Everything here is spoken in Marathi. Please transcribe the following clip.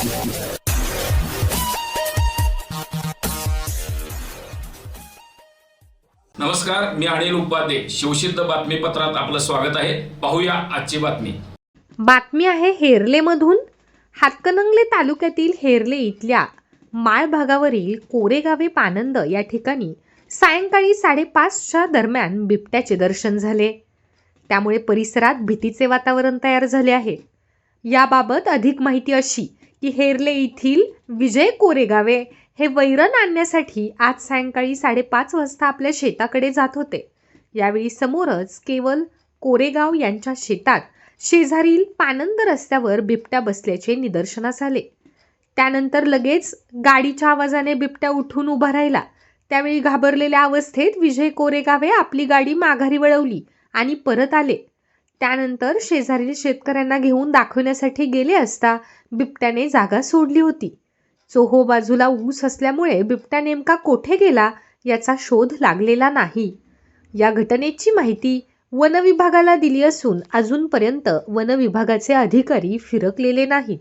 नमस्कार मी अनिल उपाध्ये. शिवसिद्ध बातमीपत्रात आपलं स्वागत आहे. पाहूया आजची बातमी. बातमी आहे हेरलेमधून. हातकणंगले तालुक्यातील हेरले इथल्या माळ भागावरील कोरेगावे पानंद या ठिकाणी सायंकाळी साडेपाचच्या दरम्यान बिबट्याचे दर्शन झाले. त्यामुळे परिसरात भीतीचे वातावरण तयार झाले आहे. याबाबत अधिक माहिती अशी की हेरले येथील विजय कोरेगावे हे वैरण आणण्यासाठी आज सायंकाळी साडेपाच वाजता आपल्या शेताकडे जात होते. यावेळी समोरच केवळ कोरेगाव यांच्या शेतात शेजारील पानंद रस्त्यावर बिबट्या बसल्याचे निदर्शनास आले. त्यानंतर लगेच गाडीच्या आवाजाने बिबट्या उठून उभा राहिला. त्यावेळी घाबरलेल्या अवस्थेत विजय कोरेगावे आपली गाडी माघारी वळवली आणि परत आले. त्यानंतर शेजारील शेतकऱ्यांना घेऊन दाखवण्यासाठी गेले असता बिबट्याने जागा सोडली होती. चोहो बाजूला ऊस असल्यामुळे बिबट्या नेमका कोठे गेला याचा शोध लागलेला नाही. या घटनेची माहिती वनविभागाला दिली असून अजूनपर्यंत वनविभागाचे अधिकारी फिरकलेले नाहीत.